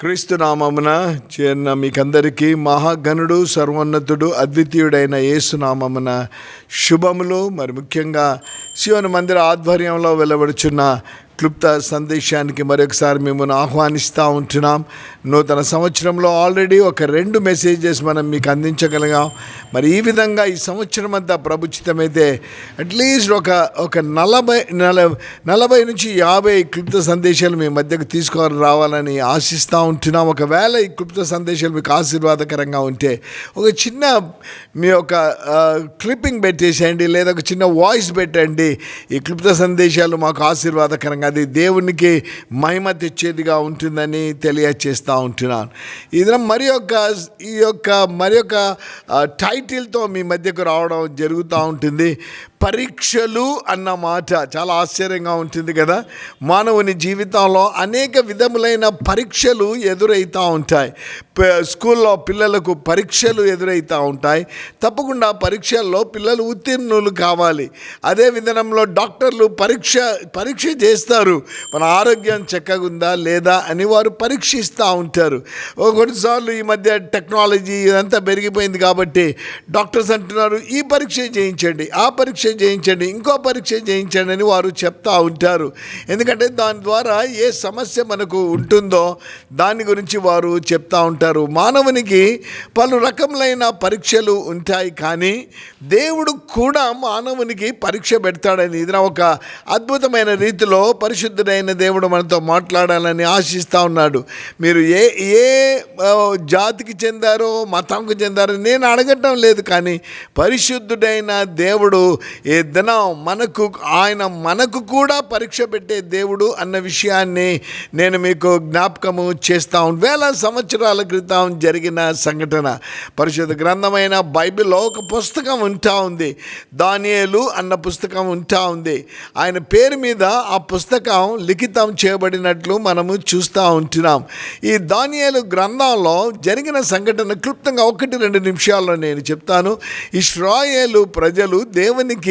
క్రీస్తునామమున చేరిన మీకందరికీ మహాగణుడు సర్వోన్నతుడు అద్వితీయుడైన యేసు నామమున శుభములు. మరి ముఖ్యంగా శివుని మందిర ఆధ్వర్యంలో వెలువడుచున్న క్లుప్త సందేశానికి మరొకసారి మిమ్మల్ని ఆహ్వానిస్తూ ఉంటున్నాం. నూతన సంవత్సరంలో ఆల్రెడీ ఒక రెండు మెసేజెస్ మనం మీకు అందించగలిగాం. మరి ఈ విధంగా ఈ సంవత్సరం అంతా ప్రభుచితమైతే అట్లీస్ట్ ఒక ఒక నలభై నల నలభై నుంచి యాభై క్లుప్త సందేశాలు మీ మధ్యకు తీసుకొని రావాలని ఆశిస్తూ ఉంటున్నాం. ఒకవేళ ఈ క్లుప్త సందేశాలు మీకు ఆశీర్వాదకరంగా ఉంటే ఒక చిన్న మీ యొక్క క్లిప్పింగ్ పెట్టేసేయండి. లేదా ఒక చిన్న వాయిస్ పెట్టండి. ఈ క్లుప్త సందేశాలు మాకు ఆశీర్వాదకరంగా అది దేవునికి మహిమ తెచ్చేదిగా ఉంటుందని తెలియచేస్తూ ఉంటున్నాను. ఇది మరి యొక్క ఈ యొక్క మరి యొక్క టైటిల్తో మీ మధ్యకు రావడం జరుగుతూ ఉంటుంది. పరీక్షలు అన్న మాట చాలా ఆశ్చర్యంగా ఉంటుంది కదా. మానవుని జీవితంలో అనేక విధములైన పరీక్షలు ఎదురవుతూ ఉంటాయి. స్కూల్లో పిల్లలకు పరీక్షలు ఎదురవుతూ ఉంటాయి. తప్పకుండా పరీక్షల్లో పిల్లలు ఉత్తీర్ణులు కావాలి. అదే విధానంలో డాక్టర్లు పరీక్ష పరీక్ష చేస్తారు. మన ఆరోగ్యం చక్కగా ఉందా లేదా అని వారు పరీక్షిస్తూ ఉంటారు. కొన్నిసార్లు ఈ మధ్య టెక్నాలజీ ఇదంతా పెరిగిపోయింది కాబట్టి డాక్టర్స్ అంటున్నారు ఈ పరీక్ష చేయించండి ఆ పరీక్ష చేయించండి ఇంకో పరీక్ష చేయించండి అని వారు చెప్తా ఉంటారు. ఎందుకంటే దాని ద్వారా ఏ సమస్య మనకు ఉంటుందో దాని గురించి వారు చెప్తా ఉంటారు. మానవునికి పలు రకములైన పరీక్షలు ఉంటాయి కానీ దేవుడు కూడా మానవునికి పరీక్ష పెడతాడని ఇది నా ఒక అద్భుతమైన రీతిలో పరిశుద్ధుడైన దేవుడు మనతో మాట్లాడాలని ఆశిస్తూ ఉన్నాడు. మీరు ఏ ఏ జాతికి చెందారో మతంకు చెందారో నేను అడగటం లేదు కానీ పరిశుద్ధుడైన దేవుడు ఏ దినం మనకు ఆయన మనకు కూడా పరీక్ష పెట్టే దేవుడు అన్న విషయాన్ని నేను మీకు జ్ఞాపకము చేస్తా వేల సంవత్సరాల క్రితం జరిగిన సంఘటన. పరిశుద్ధ గ్రంథమైన బైబిల్లో ఒక పుస్తకం ఉంటా ఉంది. దానియేలు అన్న పుస్తకం ఉంటా ఉంది. ఆయన పేరు మీద ఆ పుస్తకం లిఖితం చేయబడినట్లు మనము చూస్తూ ఉంటున్నాం. ఈ దానియేలు గ్రంథంలో జరిగిన సంఘటన క్లుప్తంగా ఒకటి రెండు నిమిషాల్లో నేను చెప్తాను. ఇస్రాయేలు ప్రజలు దేవునికి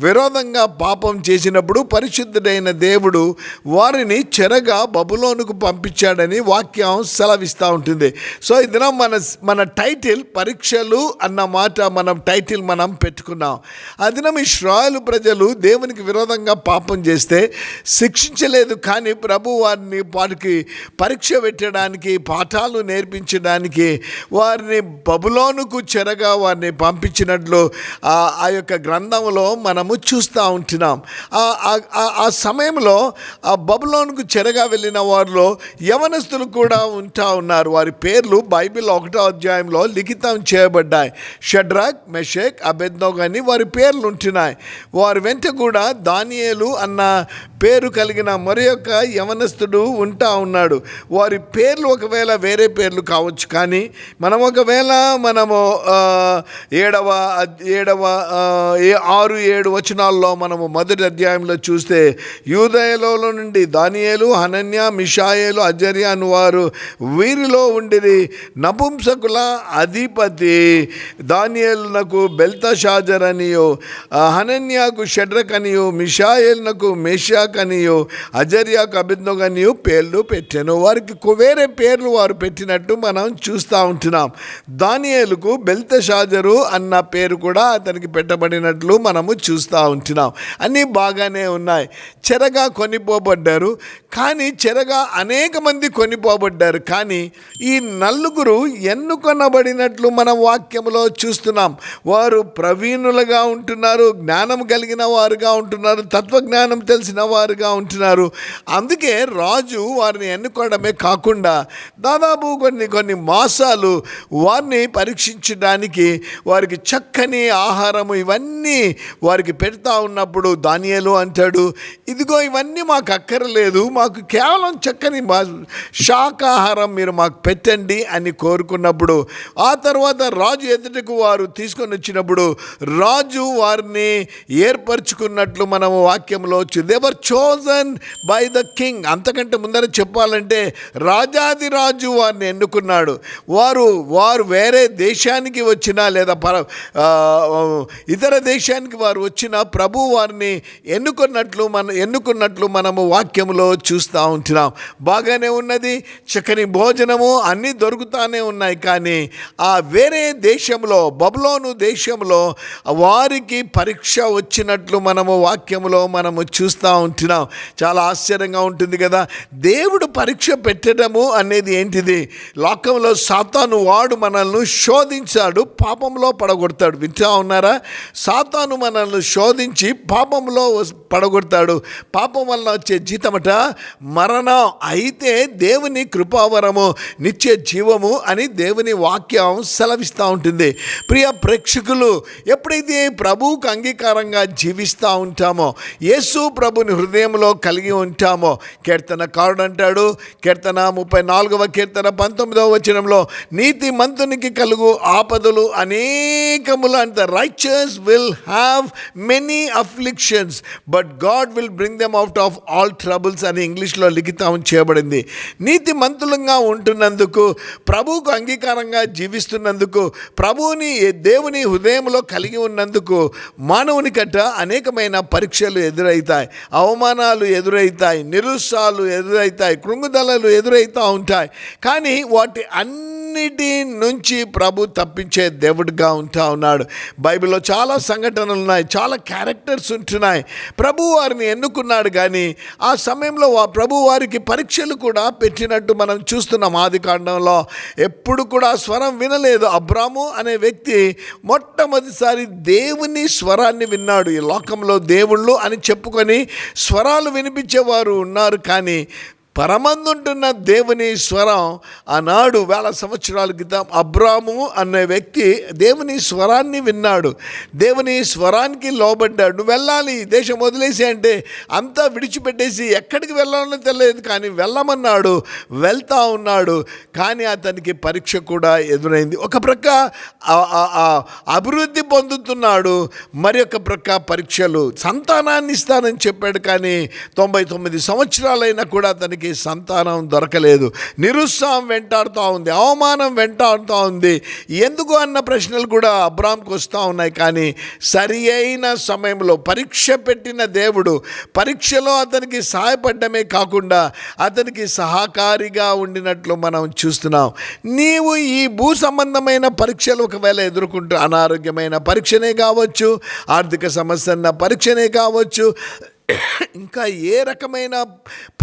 విరోధంగా పాపం చేసినప్పుడు పరిశుద్ధుడైన దేవుడు వారిని చెరగా బబులోనుకు పంపించాడని వాక్యం సెలవిస్తూ ఉంటుంది. సో ఈ దినం మన మన టైటిల్ పరీక్షలు అన్న మాట మనం టైటిల్ మనం పెట్టుకున్నాం. ఆ దినం ఇస్రాయేలు ప్రజలు దేవునికి విరోధంగా పాపం చేస్తే శిక్షించలేదు కానీ ప్రభు వారిని వారికి పరీక్ష పెట్టడానికి పాఠాలు నేర్పించడానికి వారిని బబులోనుకు చెరగా వారిని పంపించినట్లు ఆ యొక్క గ్రంథం గ్రంథంలో మనము చూస్తూ ఉంటున్నాం. ఆ- సమయంలో ఆ బబులోన్కు చెరగా వెళ్ళిన వారిలో యవనస్తులు కూడా ఉంటా ఉన్నారు. వారి పేర్లు బైబిల్ ఒకటో అధ్యాయంలో లిఖితం చేయబడ్డాయి. షడ్రాక్ మెషేక్ అబెద్నోగ్ అని వారి పేర్లు ఉంటున్నాయి. వారి వెంట కూడా దానియేలు అన్న పేరు కలిగిన మరి యొక్క యవనస్తుడు ఉంటా ఉన్నాడు. వారి పేర్లు ఒకవేళ వేరే పేర్లు కావచ్చు కానీ మనం ఒకవేళ మనము ఏడవ ఏడవ ఆరు ఏడు వచనాల్లో మనము మొదటి అధ్యాయంలో చూస్తే యూదయలో నుండి దానియేలు హనన్య మిషాయేలు అజర్య అని వారు వీరిలో ఉండిరి. నపుంసకుల అధిపతి దానియేలునకు బెల్తషాజర్ అనియో హనన్యాకు షడ్రక్ అనియో మిషాయేలునకు మేషాక్ అనియో అజర్యాకు అభిజ్ఞోగ్ అనియో పేర్లు పెట్టాను. వారికి వేరే పేర్లు వారు పెట్టినట్టు మనం చూస్తూ ఉంటున్నాం. దానియేలుకు బెల్తషాజరు అన్న పేరు కూడా అతనికి పెట్టబడినట్లు మనము చూస్తూ ఉంటున్నాం. అన్నీ బాగానే ఉన్నాయి. చెరగా కొనిపోబడ్డారు. కానీ చెరగా అనేక మంది కొనిపోబడ్డారు. కానీ ఈ నలుగురు ఎన్నుకొనబడినట్లు మనం వాక్యంలో చూస్తున్నాం. వారు ప్రవీణులుగా ఉంటున్నారు జ్ఞానం కలిగిన వారుగా ఉంటున్నారు తత్వజ్ఞానం తెలిసిన వారుగా ఉంటున్నారు. అందుకే రాజు వారిని ఎన్నుకోవడమే కాకుండా దాదాపు కొన్ని కొన్ని మాసాలు వారిని పరీక్షించడానికి వారికి చక్కని ఆహారము ఇవన్నీ వారికి పెడతా ఉన్నప్పుడు దానియలు అంటాడు ఇదిగో ఇవన్నీ మాకు అక్కర్లేదు. మాకు కేవలం చక్కని మా శాకాహారం మీరు మాకు పెట్టండి అని కోరుకున్నప్పుడు ఆ తర్వాత రాజు ఎదుటకు వారు తీసుకొని వచ్చినప్పుడు రాజు వారిని ఏర్పరచుకున్నట్లు మనము వాక్యంలో they were chosen by the king అంతకంటే ముందర చెప్పాలంటే రాజాదిరాజు వారిని ఎన్నుకున్నాడు. వారు వారు వేరే దేశానికి వచ్చినా లేదా పర ఇతర దేశానికి వారు వచ్చిన ప్రభు వారిని ఎన్నుకున్నట్లు మన ఎన్నుకున్నట్లు మనము వాక్యంలో చూస్తూ ఉంటున్నాం. బాగానే ఉన్నది చక్కని భోజనము అన్నీ దొరుకుతానే ఉన్నాయి కానీ ఆ వేరే దేశంలో బబులోను దేశంలో వారికి పరీక్ష వచ్చినట్లు మనము వాక్యంలో మనము చూస్తూ ఉంటున్నాం. చాలా ఆశ్చర్యంగా ఉంటుంది కదా దేవుడు పరీక్ష పెట్టడము అనేది ఏంటిది? లోకంలో సాతాను వాడు మనల్ని శోధించాడు పాపంలో పడగొడతాడు. వింటా ఉన్నారా? సాతాను మనల్ని శోధించి పాపంలో వస్- పడగొడతాడు. పాపం వల్ల వచ్చే జీతమట మరణం అయితే దేవుని కృపావరము నిత్య జీవము అని దేవుని వాక్యం సెలవిస్తూ ఉంటుంది. ప్రియ ప్రేక్షకులు ఎప్పుడైతే ప్రభువుకు అంగీకారంగా జీవిస్తూ ఉంటామో యేసు ప్రభుని హృదయంలో కలిగి ఉంటామో కీర్తనకారుడు అంటాడు కీర్తన ముప్పై నాలుగవ కీర్తన పంతొమ్మిదవ వచనంలో నీతి మంతునికి కలుగు ఆపదలు అనేకములు అంత righteous will have many afflictions but God will bring them out of all troubles అని ఇంగ్లీష్లో లిఖితం చేయబడింది. నీతి మంతులంగా ఉంటున్నందుకు ప్రభువుకు అంగీకారంగా జీవిస్తున్నందుకు ప్రభువుని దేవుని హృదయంలో కలిగి ఉన్నందుకు మానవుని కట్ట అనేకమైన పరీక్షలు ఎదురవుతాయి అవమానాలు ఎదురవుతాయి నిరుత్సాహాలు ఎదురవుతాయి కృంగుదలలు ఎదురవుతూ ఉంటాయి. కానీ వాటి అన్నిటి నుంచి ప్రభు తప్పించే దేవుడిగా ఉంటా ఉన్నాడు. బైబిల్లో చాలా సంఘటనలు ఉన్నాయి చాలా క్యారెక్టర్స్ ఉంటున్నాయి. ప్రభు వారిని ఎన్నుకున్నాడు కానీ ఆ సమయంలో ఆ ప్రభు వారికి పరీక్షలు కూడా పెట్టినట్టు మనం చూస్తున్నాం. ఆది కాండంలో ఎప్పుడు కూడా స్వరం వినలేదు. అబ్రాము అనే వ్యక్తి మొట్టమొదటిసారి దేవుని స్వరాన్ని విన్నాడు. ఈ లోకంలో దేవుళ్ళు అని చెప్పుకొని స్వరాలు వినిపించేవారు ఉన్నారు కానీ పరమందుంటున్న దేవుని స్వరం ఆనాడు వేల సంవత్సరాల క్రితం అబ్రాము అనే వ్యక్తి దేవుని స్వరాన్ని విన్నాడు. దేవుని స్వరానికి లోబడ్డాడు. నువ్వు వెళ్ళాలి దేశం వదిలేసి అంటే అంతా విడిచిపెట్టేసి ఎక్కడికి వెళ్ళాలో తెలియదు కానీ వెళ్ళమన్నాడు వెళ్తా ఉన్నాడు. కానీ అతనికి పరీక్ష కూడా ఎదురైంది. ఒక ప్రక్క అభివృద్ధి పొందుతున్నాడు. మరి ఒక ప్రక్క పరీక్షలు సంతానాన్ని ఇస్తానని చెప్పాడు కానీ తొంభై తొమ్మిది సంవత్సరాలైనా కూడా అతనికి సంతానం దొరకలేదు. నిరుత్సాహం వెంటాడుతూ ఉంది అవమానం వెంటాడుతూ ఉంది. ఎందుకు అన్న ప్రశ్నలు కూడా అబ్రామ్కి వస్తూ ఉన్నాయి. కానీ సరి అయిన సమయంలో పరీక్ష పెట్టిన దేవుడు పరీక్షలో అతనికి సహాయపడమే కాకుండా అతనికి సహకారిగా ఉండినట్లు మనం చూస్తున్నాం. నీవు ఈ భూ సంబంధమైన పరీక్షలు ఒకవేళ ఎదుర్కొంటూ అనారోగ్యమైన పరీక్షనే కావచ్చు ఆర్థిక సమస్య పరీక్షనే కావచ్చు ఇంకా ఏ రకమైన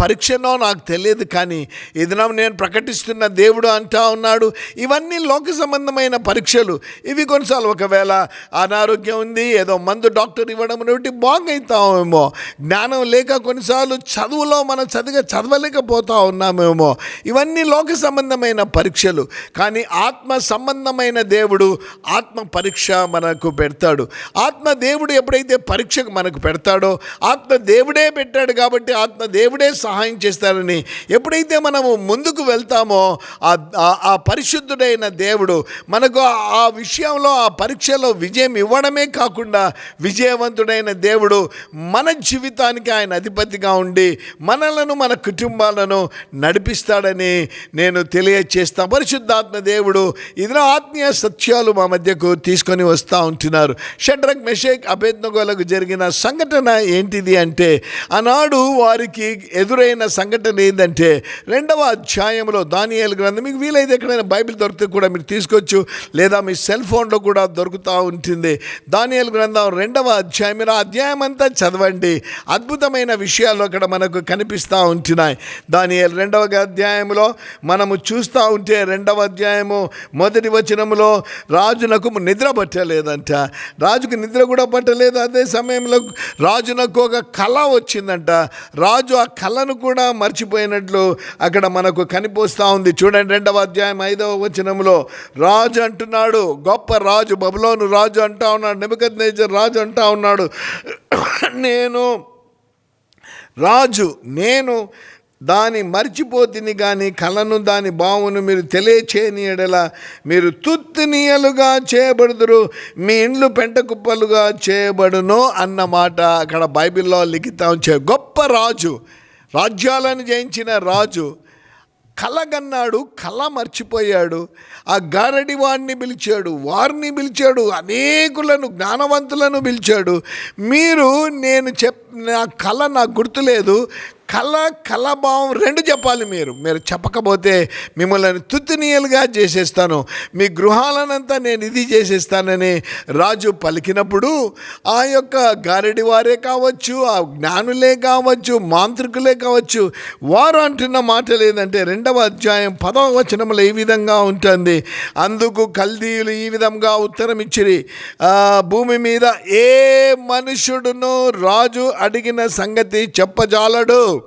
పరీక్షనో నాకు తెలియదు కానీ ఈ దినం నేను ప్రకటిస్తున్న దేవుడు అంటా ఉన్నాడు. ఇవన్నీ లోక సంబంధమైన పరీక్షలు. ఇవి కొన్నిసార్లు ఒకవేళ అనారోగ్యం ఉంది ఏదో మందు డాక్టర్ ఇవ్వడం బట్టి బాగైతామేమో. జ్ఞానం లేక కొన్నిసార్లు చదువులో మనం చదిగా చదవలేకపోతా ఉన్నామేమో. ఇవన్నీ లోక సంబంధమైన పరీక్షలు. కానీ ఆత్మ సంబంధమైన దేవుడు ఆత్మ పరీక్ష మనకు పెడతాడు. ఆత్మ దేవుడు ఎప్పుడైతే పరీక్షకు మనకు పెడతాడో ఆత్మ దేవుడే పెట్టాడు కాబట్టి ఆత్మ దేవుడే సహాయం చేస్తాడని ఎప్పుడైతే మనము ముందుకు వెళ్తామో ఆ ఆ- పరిశుద్ధుడైన దేవుడు మనకు ఆ- విషయంలో ఆ పరీక్షలో విజయం ఇవ్వడమే కాకుండా విజయవంతుడైన దేవుడు మన జీవితానికి ఆయన అధిపతిగా ఉండి మనలను మన కుటుంబాలను నడిపిస్తాడని నేను తెలియచేస్తా. పరిశుద్ధాత్మ దేవుడు ఇతర ఆత్మీయ సత్యాలు మా మధ్యకు తీసుకొని వస్తూ ఉంటున్నారు. షడ్రక్ మెషేక్ అభేద్నగోలకు జరిగిన సంఘటన ఏంటిది అంటే ఆనాడు వారికి ఎదురైన సంఘటన ఏంటంటే రెండవ అధ్యాయంలో దానియేలు గ్రంథం మీకు వీలైతే ఎక్కడైనా బైబిల్ దొరికితే కూడా మీరు తీసుకోవచ్చు లేదా మీ సెల్ ఫోన్లో కూడా దొరుకుతూ ఉంటుంది. దానియేలు గ్రంథం రెండవ అధ్యాయం మీరు ఆ అధ్యాయం అంతా చదవండి. అద్భుతమైన విషయాలు అక్కడ మనకు కనిపిస్తూ ఉంటున్నాయి. దానియేలు రెండవ అధ్యాయంలో మనము చూస్తూ ఉంటే రెండవ అధ్యాయము మొదటి వచనములో రాజునకు నిద్ర పట్టలేదంట. రాజుకు నిద్ర కూడా పట్టలేదు అదే సమయంలో రాజునకు ఒక కళ వచ్చిందంట. రాజు ఆ కళను కూడా మర్చిపోయినట్లు అక్కడ మనకు కనిపిస్తూ ఉంది. చూడండి రెండవ అధ్యాయం ఐదవ వచనంలో రాజు అంటున్నాడు గొప్ప రాజు బబులోను రాజు అంటా ఉన్నాడు నెబద్ రాజు అంటా ఉన్నాడు. నేను రాజు నేను దాని మర్చిపోతిని కానీ కళను దాని బావును మీరు తెలియచేయని ఎడల మీరు తుత్తినీయలుగా చేయబడుదురు మీ ఇండ్లు పెంట కుప్పలుగా చేయబడును అన్నమాట అక్కడ బైబిల్లో లిఖితం చే గొప్ప రాజు రాజ్యాలను జయించిన రాజు కలగన్నాడు కళ మర్చిపోయాడు ఆ గారడి వాడిని పిలిచాడు వారిని పిలిచాడు అనేకులను జ్ఞానవంతులను పిలిచాడు మీరు నేను చెప్ నా కళ నాకు గుర్తులేదు కళ కళాభావం రెండు చెప్పాలి మీరు. మీరు చెప్పకపోతే మిమ్మల్ని తుత్తునీయలుగా చేసేస్తాను. మీ గృహాలనంతా నేను ఇది చేసేస్తానని రాజు పలికినప్పుడు ఆ యొక్క గారడి వారే కావచ్చు ఆ జ్ఞానులే కావచ్చు మాంత్రికులే కావచ్చు వారు అంటున్న మాట లేదంటే రెండవ అధ్యాయం పదవ వచనంలో ఈ విధంగా ఉంటుంది. అందుకు కల్దీయులు ఈ విధంగా ఉత్తరం ఇచ్చిరి. భూమి మీద ఏ మనుషుడును రాజు అడిగిన సంగతి చెప్పజాలడు.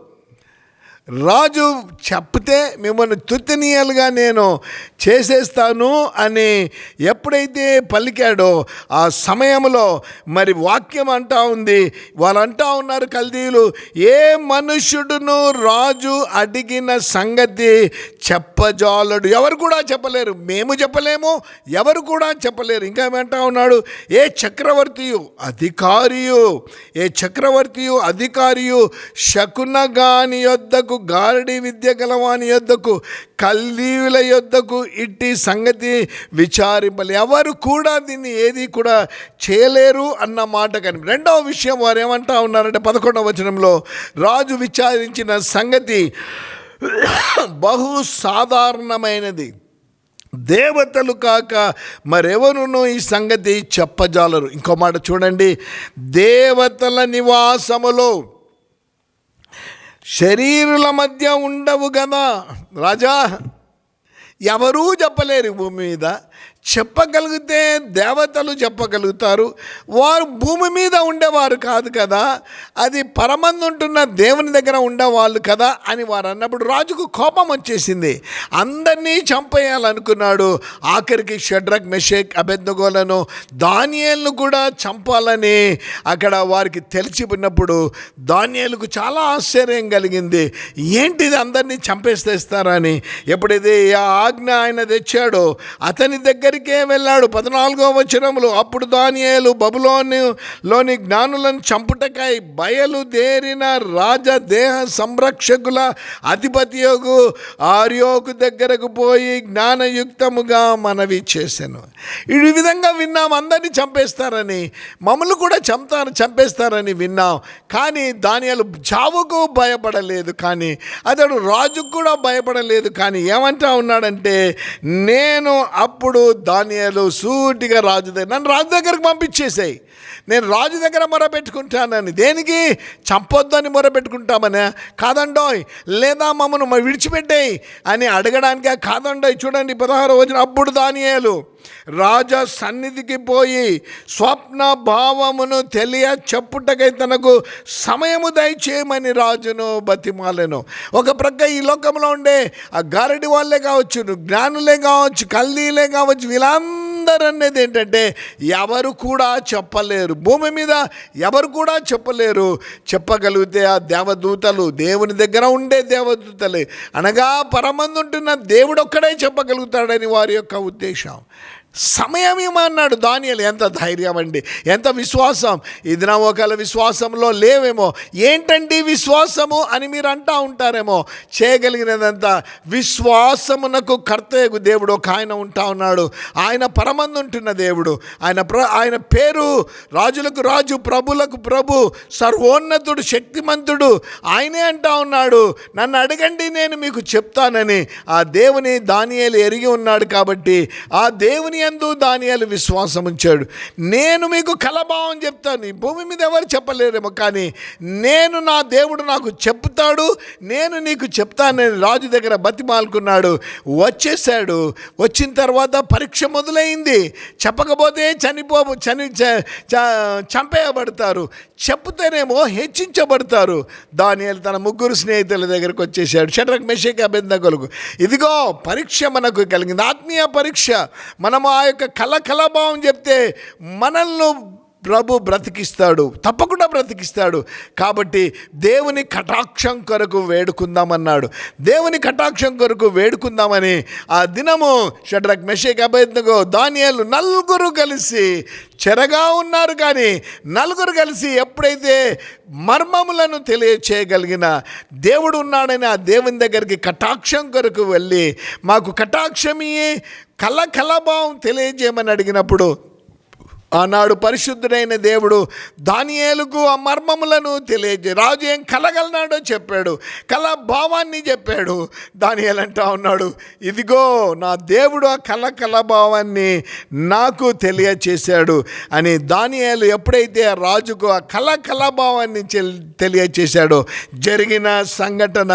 రాజు చెప్తే మిమ్మల్ని తుత్తినీయాలుగా నేను చేసేస్తాను అని ఎప్పుడైతే పలికాడో ఆ సమయంలో మరి వాక్యం అంటా ఉంది. వాళ్ళు అంటా ఉన్నారు కల్దీయులు ఏ మనుషుడును రాజు అడిగిన సంగతి చెప్పజాలడు. ఎవరు కూడా చెప్పలేరు. మేము చెప్పలేము ఎవరు కూడా చెప్పలేరు. ఇంకా ఏమంటా ఉన్నాడు? ఏ చక్రవర్తియు అధికారియు ఏ చక్రవర్తియు అధికారియు శకునగాని యొద్దకు గారడి విద్య గలవాని యొద్దకు కల్దీయుల యొద్దకు ఇట్టి సంగతి విచారింపలే. ఎవరు కూడా దీన్ని ఏది కూడా చేయలేరు అన్న మాట కానీ రెండవ విషయం వారు ఏమంటా ఉన్నారంటే పదకొండవ వచనంలో రాజు విచారించిన సంగతి బహు సాధారణమైనది. దేవతలు కాక మరెవరును ఈ సంగతి చెప్పజాలరు. ఇంకో మాట చూడండి. దేవతల నివాసములో శరీరుల మధ్య ఉండవు కదా రాజా ఎవరూ చెప్పలేరు భూమి మీద. చెప్పగలిగితే దేవతలు చెప్పగలుగుతారు. వారు భూమి మీద ఉండేవారు కాదు కదా. అది పరమందు ఉంటున్న దేవుని దగ్గర ఉండేవాళ్ళు కదా అని వారు అన్నప్పుడు రాజుకు కోపం వచ్చేసింది. అందరినీ చంపేయాలనుకున్నాడు. ఆఖరికి షడ్రక్ మెషేక్ అబెద్దగోలను దానియేలను కూడా చంపాలని అక్కడ వారికి తెలిసిపోయినప్పుడు దానియాలకు చాలా ఆశ్చర్యం కలిగింది. ఏంటిది అందరినీ చంపేస్తేస్తారని ఎప్పుడైతే ఆ ఆజ్ఞ ఆయన తెచ్చాడో అతని దగ్గర దగ్గరికే వెళ్ళాడు పద్నాలుగో వచనములు. అప్పుడు దానియేలు బబులోని లోని జ్ఞానులను చంపుటకై బయలుదేరిన రాజదేహ సంరక్షకుల అధిపతి యోగు ఆర్యోకు దగ్గరకు పోయి జ్ఞానయుక్తముగా మనవి చేశాను ఈ విధంగా విన్నాం అందరినీ చంపేస్తారని మమ్మల్ని కూడా చంపుతారు చంపేస్తారని విన్నాం. కానీ దానియాలు చావుకు భయపడలేదు కానీ అతడు రాజుకు కూడా భయపడలేదు కానీ ఏమంటా ఉన్నాడంటే నేను అప్పుడు దానియాలు సూటిగా రాజు దగ్గర నన్ను రాజు దగ్గరకు పంపించేసాయి. నేను రాజు దగ్గర మొరపెట్టుకుంటానని. దేనికి? చంపొద్దని మొరపెట్టుకుంటామనే. కాదండోయ్ లేదా మమ్మను విడిచిపెట్టేయి అని అడగడానికే కాదండోయ్. చూడండి పదహారు వచ్చిన అప్పుడు దానియాలు రాజా సన్నిధికి పోయి స్వప్న భావమును తెలియ చెప్పుటకై తనకు సమయము దయచేయమని రాజును బతిమాలెను. ఒక ప్రక్క ఈ లోకంలో ఉండే ఆ గారడి వాళ్ళే కావచ్చు జ్ఞానులే కావచ్చు కల్దీలే కావచ్చు వీళ్ళందరూ అనేది ఏంటంటే ఎవరు కూడా చెప్పలేరు. భూమి మీద ఎవరు కూడా చెప్పలేరు. చెప్పగలిగితే ఆ దేవదూతలు దేవుని దగ్గర ఉండే దేవదూతలే. అనగా పరమందుంటున్న దేవుడు ఒక్కడే చెప్పగలుగుతాడని వారి యొక్క ఉద్దేశం. సమయం ఏమన్నాడు దానియలు ఎంత ధైర్యం అండి ఎంత విశ్వాసం. ఇది నా ఒకవేళ విశ్వాసంలో లేవేమో ఏంటండి విశ్వాసము అని మీరు అంటా ఉంటారేమో. చేయగలిగినదంతా విశ్వాసమునకు కర్తయ్యకు దేవుడు ఒక ఆయన ఉంటా ఉన్నాడు. ఆయన పరమందుంటున్న దేవుడు. ఆయన ప్ర ఆయన పేరు రాజులకు రాజు ప్రభులకు ప్రభు సర్వోన్నతుడు శక్తిమంతుడు. ఆయనే అంటా ఉన్నాడు. నన్ను అడగండి నేను మీకు చెప్తానని. ఆ దేవుని దానియలు ఎరిగి ఉన్నాడు కాబట్టి ఆ దేవుని యందు దానియాలు విశ్వాసం ఉంచాడు. నేను మీకు కలభావం చెప్తాను. ఈ భూమి మీద ఎవరు చెప్పలేరేమో కానీ నేను నా దేవుడు నాకు చెప్తాడు నేను నీకు చెప్తానని రాజు దగ్గర బతిమాలుకున్నాడు. వచ్చేసాడు వచ్చిన తర్వాత పరీక్ష మొదలైంది. చెప్పకపోతే చనిపో చని చ- చంపేయబడతారు. చెప్తేనేమో హెచ్చించబడతారు. దానియాలు తన ముగ్గురు స్నేహితుల దగ్గరకు వచ్చేసాడు షడ్రక్ మెషేక్ అభ్యంతకులకు ఇదిగో పరీక్ష మనకు కలిగింది. ఆత్మీయ పరీక్ష. మనము ఆ యొక్క కళ చెప్తే మనల్ని ప్రభు బ్రతికిస్తాడు తప్పకుండా బ్రతికిస్తాడు. కాబట్టి దేవుని కటాక్షం కొరకు వేడుకుందామన్నాడు. దేవుని కటాక్షం కొరకు వేడుకుందామని ఆ దినము షడ్రక్ మెషేక్ అభయత్నగో దానియాలు నలుగురు కలిసి చెరగా ఉన్నారు. కానీ నలుగురు కలిసి ఎప్పుడైతే మర్మములను తెలియచేయగలిగిన దేవుడు ఉన్నాడని ఆ దేవుని దగ్గరికి కటాక్షం కొరకు వెళ్ళి మాకు కటాక్షమియే కలకలభావం తెలియజేయమని అడిగినప్పుడు ఆనాడు పరిశుద్ధుడైన దేవుడు దానియేలుకు ఆ మర్మములను తెలియజే రాజు ఏం కలగలనాడో చెప్పాడు కల భావాన్ని చెప్పాడు. దానియేలు అంటా ఉన్నాడు ఇదిగో నా దేవుడు ఆ కళ కల భావాన్ని నాకు తెలియచేశాడు అని దానియేలు ఎప్పుడైతే ఆ రాజుకు ఆ కళ కల భావాన్ని తెలియచేశాడో జరిగిన సంఘటన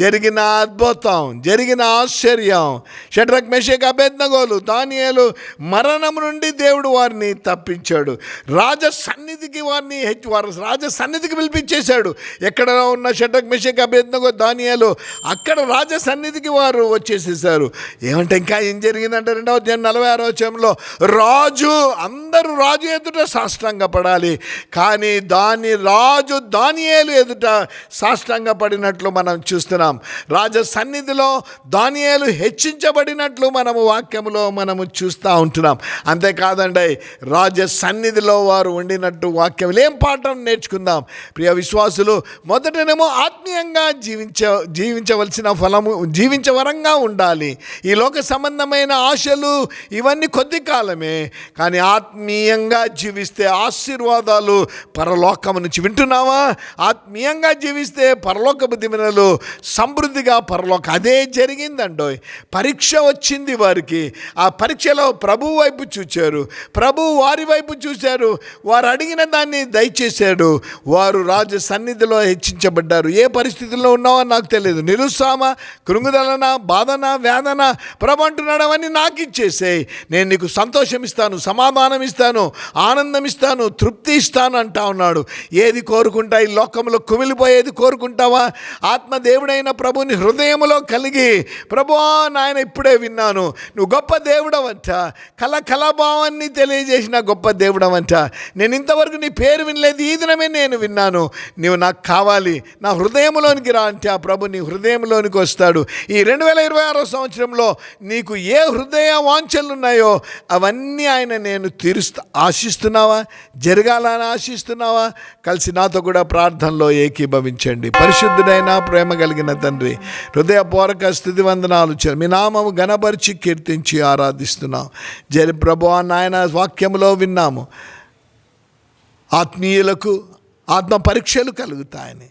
జరిగిన అద్భుతం జరిగిన ఆశ్చర్యం. షడ్రక్ మెషక్ అభేద్నగోలు దానియేలు మరణం నుండి దేవుడు వారిని తప్పించాడు. రాజ సన్నిధికి వారిని హెచ్చి వారు రాజ సన్నిధికి పిలిపించేశాడు. ఎక్కడ ఉన్న షడ్రక్ మెషక్ అభేద్నగో దానియాలు అక్కడ రాజ సన్నిధికి వారు వచ్చేసేసారు ఏమంటే ఇంకా ఏం జరిగిందంటే రెండవ అధ్యాయం నలభై ఆరో వచ్చంలో రాజు అందరూ రాజు ఎదుట సాష్టంగా పడాలి కానీ దాని రాజు దానియాలు ఎదుట సాష్టంగా పడినట్లు మనం చూస్తున్నాం. రాజ సన్నిధిలో దానియాలు హెచ్చించబడినట్లు మనము వాక్యములో మనము చూస్తూ ఉంటున్నాం. అంతేకాదండి రాజ సన్నిధిలో వారు ఉండినట్టు వాక్యములు ఏం పాఠం నేర్చుకుందాం? ప్రియ విశ్వాసులు మొదటనేమో ఆత్మీయంగా జీవించ జీవించవలసిన ఫలము జీవించవరంగా ఉండాలి. ఈ లోక సంబంధమైన ఆశలు ఇవన్నీ కొద్ది కాలమే. కానీ ఆత్మీయంగా జీవిస్తే ఆశీర్వాదాలు పరలోకము నుంచి వింటున్నావా? ఆత్మీయంగా జీవిస్తే పరలోకపు దివెనలు సమృద్ధిగా పరలోక. అదే జరిగిందండో. పరీక్ష వచ్చింది వారికి. ఆ పరీక్షలో ప్రభు వైపు చూచారు. ప్రభు వారి వైపు చూశారు. వారు అడిగిన దాన్ని దయచేశాడు. వారు రాజు సన్నిధిలో హెచ్చించబడ్డారు. ఏ పరిస్థితుల్లో ఉన్నావో నాకు తెలియదు. నిరుత్సామ కృంగుదలన? బాధన? వేదన? ప్రభు అంటున్నాడు అవన్నీ నాకు ఇచ్చేసేయ్. నేను నీకు సంతోషం ఇస్తాను సమాధానం ఇస్తాను ఆనందం ఇస్తాను తృప్తి ఇస్తాను అంటా ఉన్నాడు. ఏది కోరుకుంటా? ఈ లోకంలో కుమిలిపోయేది కోరుకుంటావా? ఆత్మదేవుడైన ప్రభుని హృదయములో కలిగి ప్రభు నాయన ఇప్పుడే విన్నాను. నువ్వు గొప్ప దేవుడవంట. కల కలభావాన్ని తెలియజేసిన గొప్ప దేవుడవంట. నేను ఇంతవరకు నీ పేరు వినలేదు. ఈ దినమే నేను విన్నాను. నీవు నాకు కావాలి. నా హృదయంలోనికి రా అంటే ఆ ప్రభు నీ హృదయంలోనికి వస్తాడు. ఈ రెండు వేల ఇరవై ఆరో సంవత్సరంలో నీకు ఏ హృదయ వాంఛలు ఉన్నాయో అవన్నీ ఆయన నేను తీరుస్తా ఆశిస్తున్నావా? జరగాలని ఆశిస్తున్నావా? కలిసి నాతో కూడా ప్రార్థనలో ఏకీభవించండి. పరిశుద్ధుడైన ప్రేమ కలిగిన తండ్రి హృదయపూర్వక స్థితి వందనాలు చె- మీ నామము గణపరిచి కీర్తించి ఆరాధిస్తున్నాం. జరి ప్రభు నాయన వాక్యంలో విన్నాము. ఆత్మీయులకు ఆత్మ పరీక్షలు కలుగుతాయని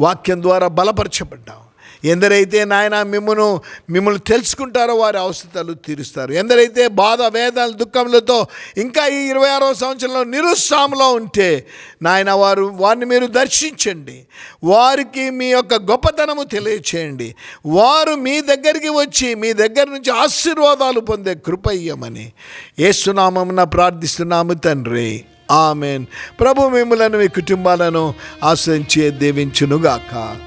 వాక్యం ద్వారా బలపరచబడ్డాం ఎందరైతే నాయన మిమ్మను మిమ్మల్ని తెలుసుకుంటారో వారి అవసరాలు తీరుస్తారు. ఎందరైతే బాధ వేదాలు దుఃఖములతో ఇంకా ఈ ఇరవై ఆరో సంవత్సరంలో నిరుత్సాహంలో ఉంటే నాయన వారు వారిని మీరు దర్శించండి. వారికి మీ యొక్క గొప్పతనము తెలియచేయండి. వారు మీ దగ్గరికి వచ్చి మీ దగ్గర నుంచి ఆశీర్వాదాలు పొందే కృపయ్యమని ఏసునామమున ప్రార్థిస్తున్నాము తండ్రి. ఆమెన్. ప్రభు మిమ్మలను మీ కుటుంబాలను ఆశ్రయించే దీవించునుగాక.